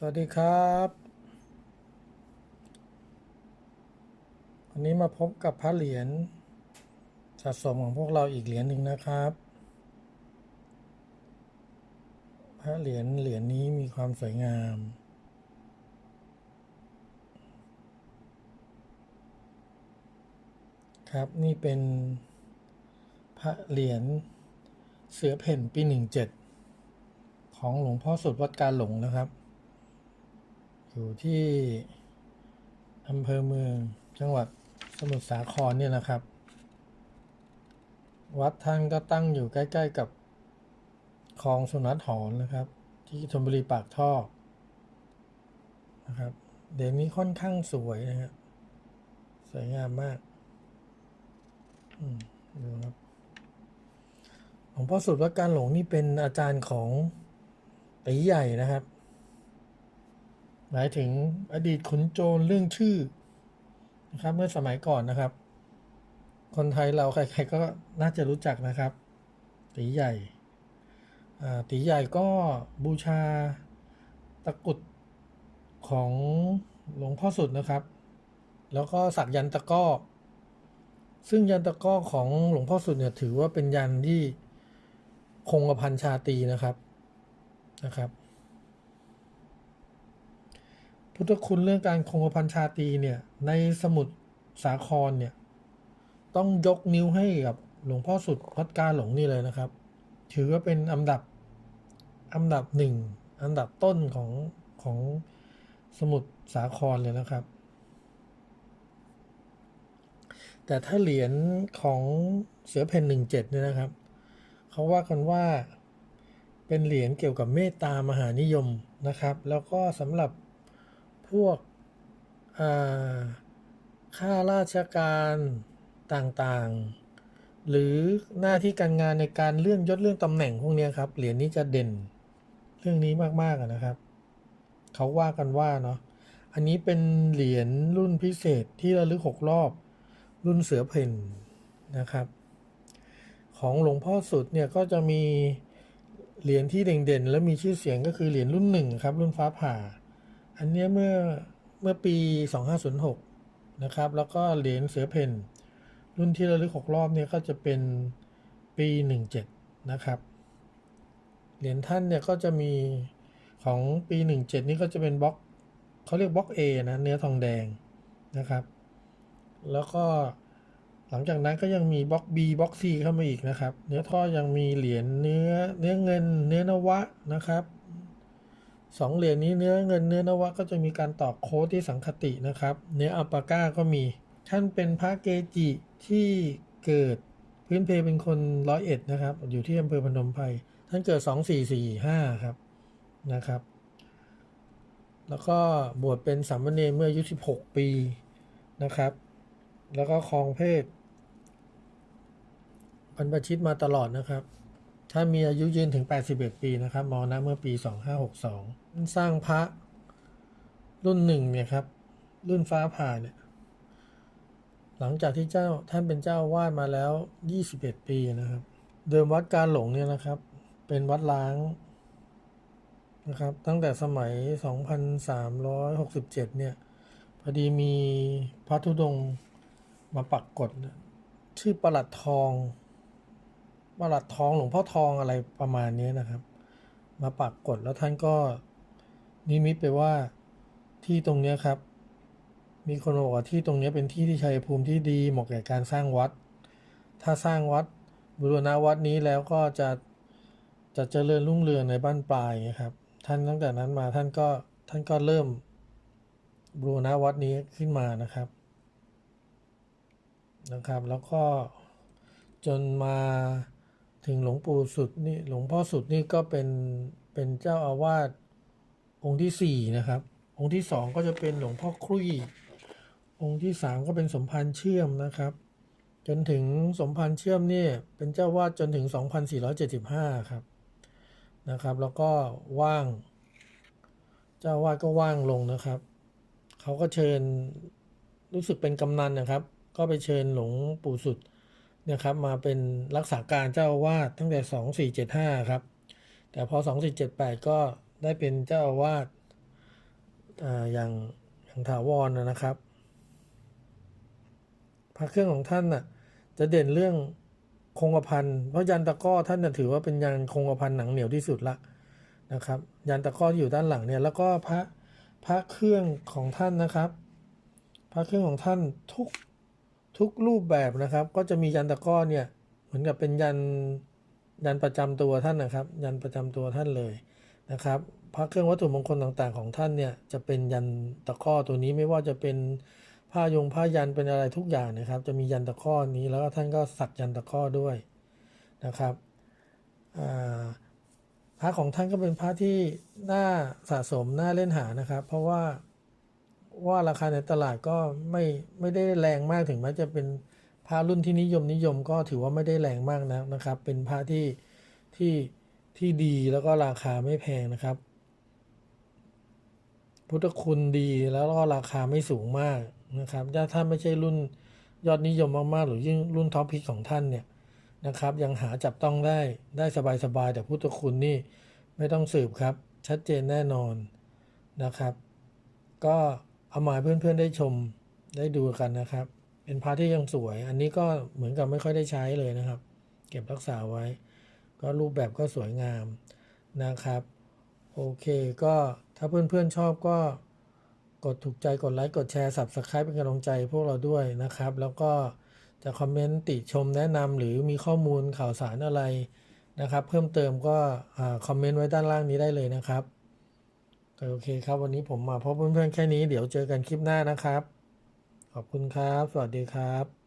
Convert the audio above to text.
สวัสดีครับ วันนี้มาพบกับพระเหรียญสะสมของพวกเราอีกเหรียญหนึ่งนะครับ พระเหรียญเหรียญนี้มีความสวยงาม ครับนี่เป็นพระเหรียญเสือเพ่นปีหนึ่งเจ็ดของหลวงพ่อสุดวัดการหลงนะครับ อยู่ที่อำเภอเมืองจังหวัดสมุทรสาครเนี่ยนะครับ วัดท่านก็ตั้งอยู่ใกล้ ๆกับคลองสุนัขหอนนะครับ ที่ชลบุรีปากท่อนะครับ เดี๋ยวนี้ค่อนข้างสวยนะครับสวยงามมากอืมดูครับหลวงพ่อสุดวัดการหลงนี่เป็นอาจารย์ของตีใหญ่นะครับ หมายถึงอดีตขุนโจรเรื่องชื่อนะครับ เมื่อสมัยก่อนนะครับ คนไทยเราใครๆก็น่าจะรู้จักนะครับ ตีใหญ่ตีใหญ่ก็บูชาตะกุดของหลวงพ่อสุดนะครับ แล้วก็สักยันตะก้อซึ่งยันตะก้อของหลวงพ่อสุดเนี่ยถือว่าเป็นยันที่คงกระพันชาตรีนะครับนะครับ พุทธคุณเรื่องการคงกระพันชาตีเนี่ยในสมุทรสาครเนี่ยต้องยกนิ้วให้กับหลวงพ่อสุดวัดกาหลงนี่เลยนะครับ ถือว่าเป็นอันดับอันดับหนึ่งอันดับต้นของของสมุทรสาครเลยนะครับ แต่ถ้าเหรียญของเสือเพนหนึ่งเจ็ดเนี่ยนะครับเขาว่ากันว่าเป็นเหรียญเกี่ยวกับเมตตามหานิยมนะครับ แล้วก็สำหรับ พวกอ่าข้าราชการต่างๆ หรือหน้าที่การงานในการเลื่อนยศเลื่อนตำแหน่งพวกนี้ครับ เหรียญนี้จะเด่นเรื่องนี้มากๆนะครับ เขาว่ากันว่าเนาะ อันนี้เป็นเหรียญรุ่นพิเศษที่ระลึกหกรอบ รุ่นเสือเพ่นนะครับ ของหลวงพ่อสุดเนี่ยก็จะมีเหรียญที่เด่นๆ และมีชื่อเสียงก็คือเหรียญรุ่นหนึ่งครับ รุ่นฟ้าผ่า อันนี้เมื่อเมื่อปี 2506 นะครับ แล้วก็เหรียญเสือเพนรุ่นที่ระลึกหกรอบเนี่ยก็จะเป็นปี 17 นะครับ เหรียญท่านเนี่ยก็จะมีของปี 17 นี่ก็จะเป็นบล็อกเขาเรียกบล็อก A นะเนื้อทองแดงนะครับ แล้วก็หลังจากนั้นก็ยังมีบล็อก B บล็อก C เข้ามาอีกนะครับ เนื้อท่อยังมีเหรียญเนื้อเนื้อเงิน เนื้อนวะนะครับ สองเหรียญนี้เนื้อเงินเนื้อนวะก็จะมีการตอกโค้ดที่สังคตินะครับ เนื้ออัลปาก้าก็มี ท่านเป็นพระเกจิที่เกิดพื้นเพเป็นคนร้อยเอ็ดนะครับ อยู่ที่อำเภอพนมไพรท่านเกิด 2445 ครับนะครับ แล้วก็บวชเป็นสามเณรเมื่ออายุ 16 ปีนะครับ แล้วก็ครองเพศบรรพชิตมาตลอดนะครับ ถ้ามีอายุยืนถึง 81 ปีนะครับมรณะเมื่อปี 2562 สร้างพระรุ่นหนึ่งเนี่ยครับ รุ่นฟ้าผ่าเนี่ย หลังจากที่เจ้าท่านเป็นเจ้าวาดมาแล้ว 21 ปีนะครับ เดิมวัดการหลงเนี่ยนะครับ เป็นวัดล้างนะครับ ตั้งแต่สมัย 2367 เนี่ย พอดีมีพระธุดงมาปักกฎนะชื่อประหลัดทอง ประหลัดทองหลวงพ่อทองอะไรประมาณนี้นะครับ มาปักกฎแล้วท่านก็นิมิตไปว่าที่ตรงนี้ครับ มีคนบอกว่าที่ตรงนี้เป็นที่ที่ชัยภูมิที่ดีเหมาะแก่การสร้างวัด ถ้าสร้างวัดบูรณะวัดนี้แล้วก็จะจะเจริญรุ่งเรืองในบ้านปลายนะครับ ท่านตั้งแต่นั้นมาท่านก็ท่านก็เริ่มบูรณะวัดนี้ขึ้นมานะครับนะครับ แล้วก็จนมา ถึงหลวงปู่สุดนี่หลวงพ่อสุดนี่ก็เป็นเป็นเจ้าอาวาสองค์ที่สี่นะครับ องค์ที่สองก็จะเป็นหลวงพ่อครุยองค์ที่สามก็เป็นสมพันธ์เชื่อมนะครับ จนถึงสมพันธ์เชื่อมนี่เป็นเจ้าวาดจนถึง 2475 ครับนะครับ แล้วก็ว่าง เจ้าวาดก็ว่างลงนะครับเขาก็เชิญรู้สึกเป็นกำนันนะครับ ก็ไปเชิญหลวงปู่สุด นะครับมาเป็นรักษาการเจ้าอาวาสตั้งแต่ 2475 ครับ แต่พอ 2478 ก็ได้เป็นเจ้าอาวาสอย่างอย่างถาวรนะนะครับ พระเครื่องของท่านน่ะจะเด่นเรื่องคงกระพันเพราะยันตะก้อท่านน่ะถือว่าเป็นยันคงกระพันหนังเหนียวที่สุดละนะครับ ยันตะก้อที่อยู่ด้านหลังเนี่ยแล้วก็พระพระเครื่องของท่านนะครับ พระเครื่องของท่านทุก ทุกรูปแบบนะครับ ก็จะมียันตะก้อเนี่ยเหมือนกับเป็นยันยันประจำตัวท่านนะครับ ยันประจำตัวท่านเลยนะครับพระเครื่องวัตถุมงคลต่างๆ ของท่านเนี่ยจะเป็นยันตะก้อตัวนี้ไม่ว่าจะเป็นผ้ายงผ้ายันเป็นอะไรทุกอย่างนะครับ จะมียันตะก้อนี้แล้วก็ท่านก็สักยันตะก้อด้วยนะครับอ่าพระของท่านก็เป็นพระที่น่าสะสมน่าเล่นหานะครับ เพราะว่า ว่าราคาในตลาดก็ไม่ไม่ได้แรงมากถึงแม้จะเป็นพระรุ่นที่นิยมนิยมก็ถือว่าไม่ได้แรงมากนะนะครับ เป็นพระที่ที่ที่ดีแล้วก็ราคาไม่แพงนะครับ พุทธคุณดีแล้วก็ราคาไม่สูงมากนะครับถ้าท่านไม่ใช่รุ่นยอดนิยมมากๆ หรือยิ่งรุ่นท็อปพิกของท่านเนี่ยนะครับ ยังหาจับต้องได้ได้สบายๆแต่พุทธคุณนี่ไม่ต้องสืบครับ ชัดเจนแน่นอนนะครับ ก็ เอามาเพื่อนๆได้ชมได้ดูกันนะครับ เป็นพระที่ยังสวย อันนี้ก็เหมือนกับไม่ค่อยได้ใช้เลยนะครับ เก็บรักษาไว้ ก็รูปแบบก็สวยงามนะครับ โอเคก็ถ้าเพื่อนๆชอบก็กดถูกใจกดไลค์กดแชร์ Subscribe เป็นกำลังใจพวกเราด้วยนะครับ แล้วก็จะคอมเมนต์ติชมแนะนำหรือมีข้อมูลข่าวสารอะไรนะครับ เพิ่มเติมก็คอมเมนต์ไว้ด้านล่างนี้ได้เลยนะครับ โอเคครับ วันนี้ผมมาพบเพื่อนๆแค่นี้เดี๋ยวเจอกันคลิปหน้านะครับ ขอบคุณครับ สวัสดีครับ